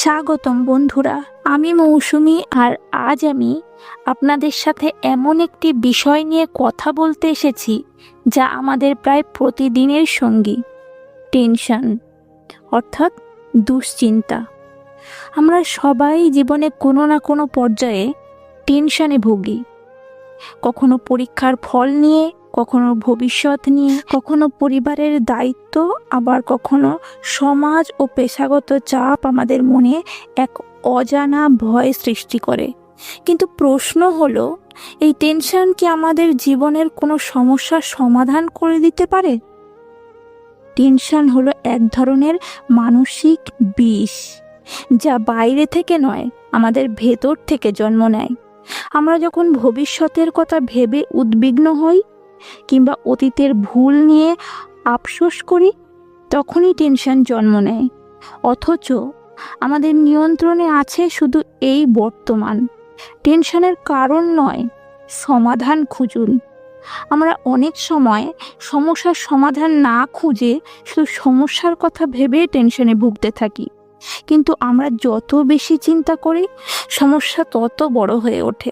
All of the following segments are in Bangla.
স্বাগতম বন্ধুরা। আমি মৌসুমি আর আজ আমি আপনাদের সাথে এমন একটি বিষয় নিয়ে কথা বলতে এসেছি, যা আমাদের প্রায় প্রতিদিনের সঙ্গী। টেনশন, অর্থাৎ দুশ্চিন্তা। আমরা সবাই জীবনে কোনো না কোনো পর্যায়ে টেনশনে ভুগি। কখনো পরীক্ষার ফল নিয়ে কখনো ভবিষ্যৎ নিয়ে, কখনো পরিবারের দায়িত্ব, আবার কখনো সমাজ ও পেশাগত চাপ আমাদের মনে এক অজানা ভয় সৃষ্টি করে। কিন্তু প্রশ্ন হলো, এই টেনশন কি আমাদের জীবনের কোনো সমস্যার সমাধান করে দিতে পারে? টেনশন হলো এক ধরনের মানসিক বিষ, যা বাইরে থেকে নয়, আমাদের ভেতর থেকে জন্ম নেয়। আমরা যখন ভবিষ্যতের কথা ভেবে উদ্বিগ্ন হই কিংবা অতীতের ভুল নিয়ে আফসোস করি, তখনই টেনশন জন্ম নেয়। অথচ আমাদের নিয়ন্ত্রণে আছে শুধু এই বর্তমান। টেনশনের কারণ নয়, সমাধান খুঁজুন। আমরা অনেক সময় সমস্যার সমাধান না খুঁজে শুধু সমস্যার কথা ভেবে টেনশনে ভুগতে থাকি। কিন্তু আমরা যত বেশি চিন্তা করি, সমস্যা তত বড় হয়ে ওঠে।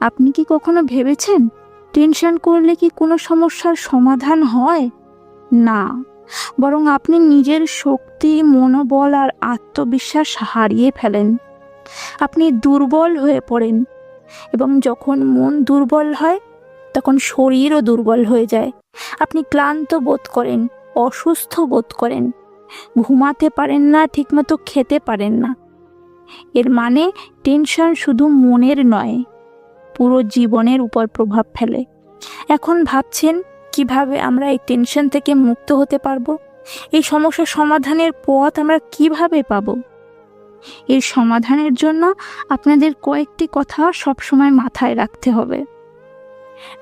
আপনি কি কখনো ভেবেছেন? টেনশন করলে কি কোনো সমস্যার সমাধান হয়? না, বরং আপনি নিজের শক্তি, মনোবল আর আত্মবিশ্বাস হারিয়ে ফেলেন। আপনি দুর্বল হয়ে পড়েন এবং যখন মন দুর্বল হয়, তখন শরীরও দুর্বল হয়ে যায়। আপনি ক্লান্ত বোধ করেন, অসুস্থ বোধ করেন, ঘুমাতে পারেন না, ঠিকমতো খেতে পারেন না। এর মানে টেনশন শুধু মনের নয়। পুরো জীবনের উপর প্রভাব ফেলে। এখন ভাবছেন, কীভাবে আমরা এই টেনশন থেকে মুক্ত হতে পারব? এই সমস্যার সমাধানের পথ আমরা কীভাবে পাবো? এর সমাধানের জন্য আপনাদের কয়েকটি কথা সবসময় মাথায় রাখতে হবে।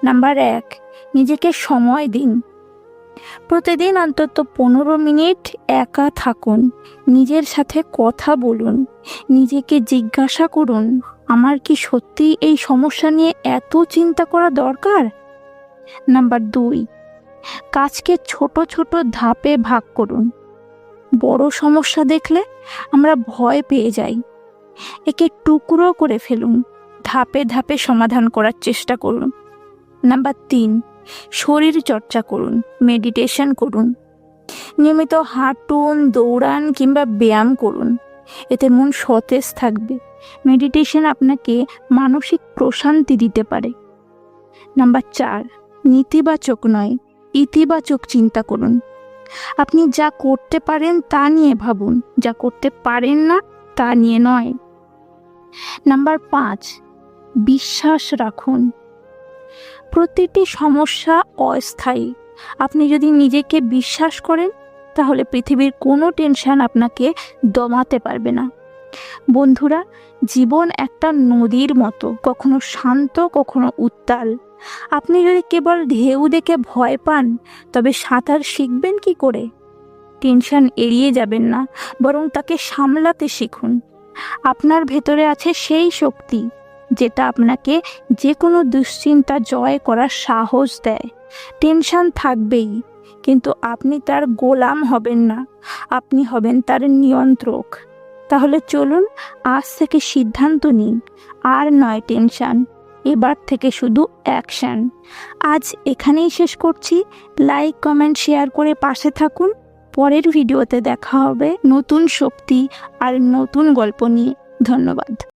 নাম্বার এক, নিজেকে সময় দিন। প্রতিদিন অন্তত পনেরো মিনিট একা থাকুন। নিজের সাথে কথা বলুন। নিজেকে জিজ্ঞাসা করুন। আমার কি সত্যি এই সমস্যা নিয়ে এত চিন্তা করা দরকার? নাম্বার দুই, কাজকে ছোট ছোট ধাপে ভাগ করুন। বড় সমস্যা দেখলে আমরা ভয় পেয়ে যাই। একে টুকরো করে ফেলুন, ধাপে ধাপে সমাধান করার চেষ্টা করুন। নাম্বার তিন, শরীর চর্চা করুন, মেডিটেশন করুন। নিয়মিত হাঁটুন, দৌড়ান কিংবা ব্যায়াম করুন। এতে মন সতেজ থাকবে। মেডিটেশন আপনাকে মানসিক প্রশান্তি দিতে পারে। নাম্বার চার, নেতিবাচক নয়, ইতিবাচক চিন্তা করুন। আপনি যা করতে পারেন তা নিয়ে ভাবুন, যা করতে পারেন না তা নিয়ে নয়। নাম্বার পাঁচ, বিশ্বাস রাখুন। প্রতিটি সমস্যা অস্থায়ী। আপনি যদি নিজেকে বিশ্বাস করেন তাহলে পৃথিবীর কোনো টেনশন আপনাকে দমাতে পারবে না। বন্ধুরা, জীবন একটা নদীর মতো, কখনো শান্ত, কখনো উত্তাল। আপনি যদি কেবল ঢেউ দেখে ভয় পান, তবে সাঁতার শিখবেন কি করে? টেনশন এড়িয়ে যাবেন না, বরং তাকে সামলাতে শিখুন। আপনার ভেতরে আছে সেই শক্তি, যেটা আপনাকে যে কোনো দুশ্চিন্তা জয় করার সাহস দেয়। টেনশন থাকবেই। কিন্তু আপনি তার গোলাম হবেন না। আপনি হবেন তার নিয়ন্ত্রক। তাহলে চলুন আজ থেকে সিদ্ধান্ত নিন আর নয় টেনশন, এবার থেকে শুধু অ্যাকশন। আজ এখানেই শেষ করছি। লাইক, কমেন্ট, শেয়ার করে পাশে থাকুন। পরের ভিডিওতে দেখা হবে নতুন শক্তি আর নতুন গল্প নিয়ে। ধন্যবাদ।